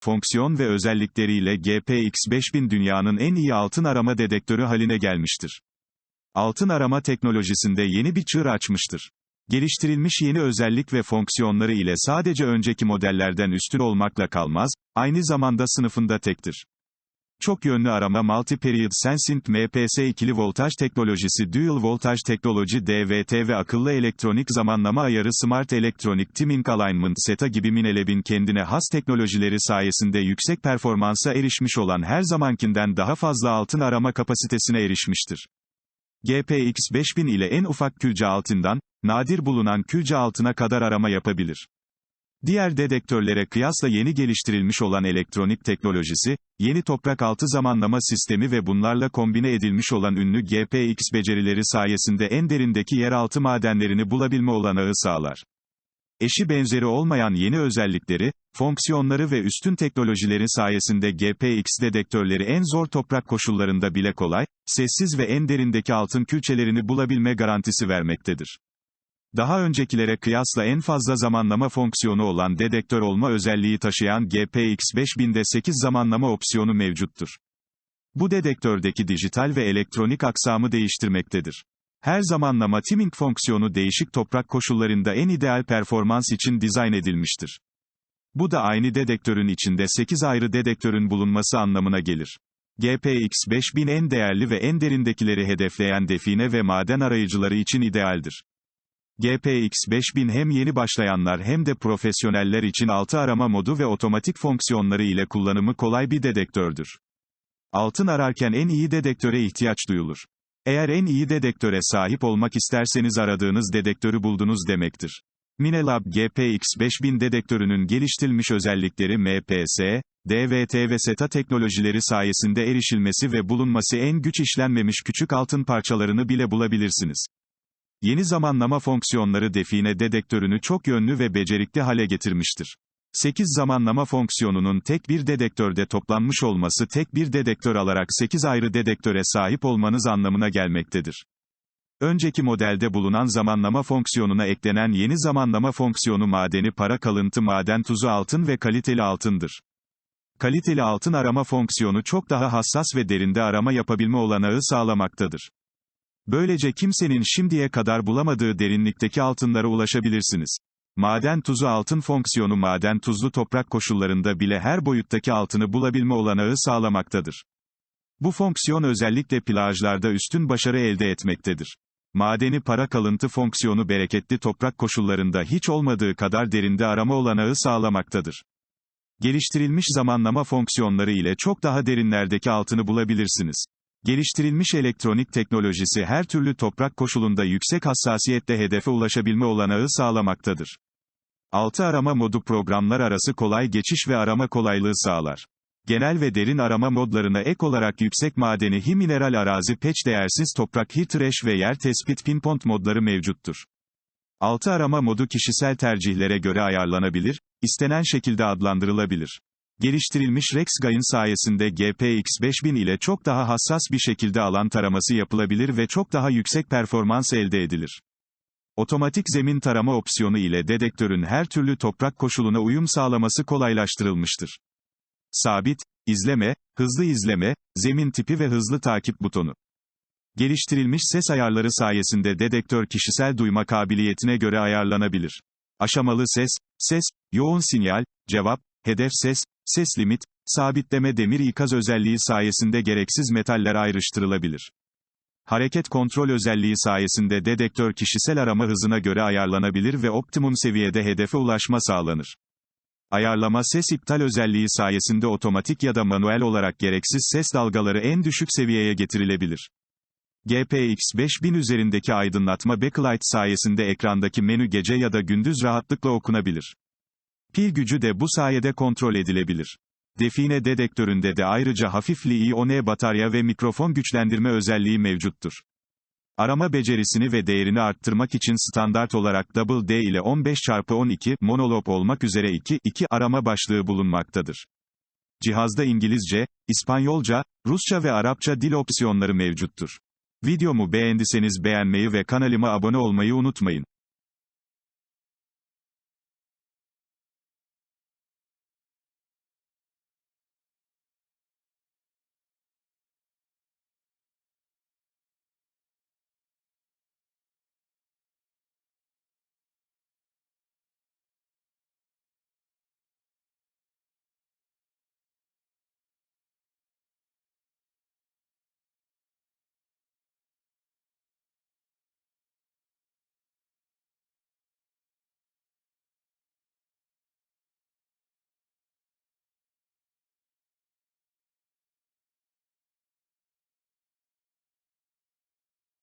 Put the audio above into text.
fonksiyon ve özellikleriyle GPX5000 dünyanın en iyi altın arama dedektörü haline gelmiştir. Altın arama teknolojisinde yeni bir çığır açmıştır. Geliştirilmiş yeni özellik ve fonksiyonları ile sadece önceki modellerden üstün olmakla kalmaz, aynı zamanda sınıfında tektir. Çok yönlü arama Multi-Period Sensing MPS ikili voltaj teknolojisi Dual Voltage Technology DVT ve akıllı elektronik zamanlama ayarı Smart Electronic Timing Alignment SETA gibi Minelab'in kendine has teknolojileri sayesinde yüksek performansa erişmiş olan her zamankinden daha fazla altın arama kapasitesine erişmiştir. GPX 5000 ile en ufak külce altından, nadir bulunan külce altına kadar arama yapabilir. Diğer dedektörlere kıyasla yeni geliştirilmiş olan elektronik teknolojisi, yeni toprak altı zamanlama sistemi ve bunlarla kombine edilmiş olan ünlü GPX becerileri sayesinde en derindeki yeraltı madenlerini bulabilme olanağı sağlar. Eşi benzeri olmayan yeni özellikleri, fonksiyonları ve üstün teknolojileri sayesinde GPX dedektörleri en zor toprak koşullarında bile kolay, sessiz ve en derindeki altın külçelerini bulabilme garantisi vermektedir. Daha öncekilere kıyasla en fazla zamanlama fonksiyonu olan dedektör olma özelliği taşıyan GPX 5000'de 8 zamanlama opsiyonu mevcuttur. Bu dedektördeki dijital ve elektronik aksamı değiştirmektedir. Her zamanlama timing fonksiyonu değişik toprak koşullarında en ideal performans için dizayn edilmiştir. Bu da aynı dedektörün içinde 8 ayrı dedektörün bulunması anlamına gelir. GPX 5000 en değerli ve en derindekileri hedefleyen define ve maden arayıcıları için idealdir. GPX 5000 hem yeni başlayanlar hem de profesyoneller için altı arama modu ve otomatik fonksiyonları ile kullanımı kolay bir dedektördür. Altın ararken en iyi dedektöre ihtiyaç duyulur. Eğer en iyi dedektöre sahip olmak isterseniz aradığınız dedektörü buldunuz demektir. Minelab GPX 5000 dedektörünün geliştirilmiş özellikleri MPS, DVT ve SETA teknolojileri sayesinde erişilmesi ve bulunması en güç işlenmemiş küçük altın parçalarını bile bulabilirsiniz. Yeni zamanlama fonksiyonları define dedektörünü çok yönlü ve becerikli hale getirmiştir. 8 zamanlama fonksiyonunun tek bir dedektörde toplanmış olması tek bir dedektör alarak 8 ayrı dedektöre sahip olmanız anlamına gelmektedir. Önceki modelde bulunan zamanlama fonksiyonuna eklenen yeni zamanlama fonksiyonu madeni para kalıntı maden tuzu altın ve kaliteli altındır. Kaliteli altın arama fonksiyonu çok daha hassas ve derinde arama yapabilme olanağı sağlamaktadır. Böylece kimsenin şimdiye kadar bulamadığı derinlikteki altınlara ulaşabilirsiniz. Maden tuzu altın fonksiyonu maden tuzlu toprak koşullarında bile her boyuttaki altını bulabilme olanağı sağlamaktadır. Bu fonksiyon özellikle plajlarda üstün başarı elde etmektedir. Madeni para kalıntı fonksiyonu bereketli toprak koşullarında hiç olmadığı kadar derinde arama olanağı sağlamaktadır. Geliştirilmiş zamanlama fonksiyonları ile çok daha derinlerdeki altını bulabilirsiniz. Geliştirilmiş elektronik teknolojisi her türlü toprak koşulunda yüksek hassasiyetle hedefe ulaşabilme olanağı sağlamaktadır. Altı arama modu programlar arası kolay geçiş ve arama kolaylığı sağlar. Genel ve derin arama modlarına ek olarak yüksek madeni hi mineral arazi peç değersiz toprak hi trash ve yer tespit pinpoint modları mevcuttur. Altı arama modu kişisel tercihlere göre ayarlanabilir, istenen şekilde adlandırılabilir. Geliştirilmiş RexGain sayesinde GPX 5000 ile çok daha hassas bir şekilde alan taraması yapılabilir ve çok daha yüksek performans elde edilir. Otomatik zemin tarama opsiyonu ile dedektörün her türlü toprak koşuluna uyum sağlaması kolaylaştırılmıştır. Sabit, izleme, hızlı izleme, zemin tipi ve hızlı takip butonu. Geliştirilmiş ses ayarları sayesinde dedektör kişisel duyma kabiliyetine göre ayarlanabilir. Aşamalı ses, ses, yoğun sinyal, cevap, hedef ses, ses limit, sabitleme demir ikaz özelliği sayesinde gereksiz metaller ayrıştırılabilir. Hareket kontrol özelliği sayesinde dedektör kişisel arama hızına göre ayarlanabilir ve optimum seviyede hedefe ulaşma sağlanır. Ayarlama ses iptal özelliği sayesinde otomatik ya da manuel olarak gereksiz ses dalgaları en düşük seviyeye getirilebilir. GPX 5000 üzerindeki aydınlatma backlight sayesinde ekrandaki menü gece ya da gündüz rahatlıkla okunabilir. Pil gücü de bu sayede kontrol edilebilir. Define dedektöründe de ayrıca hafif Li-ion batarya ve mikrofon güçlendirme özelliği mevcuttur. Arama becerisini ve değerini arttırmak için standart olarak Double D ile 15x12 monolop olmak üzere 2-2 arama başlığı bulunmaktadır. Cihazda İngilizce, İspanyolca, Rusça ve Arapça dil opsiyonları mevcuttur. Videomu beğendiyseniz beğenmeyi ve kanalıma abone olmayı unutmayın.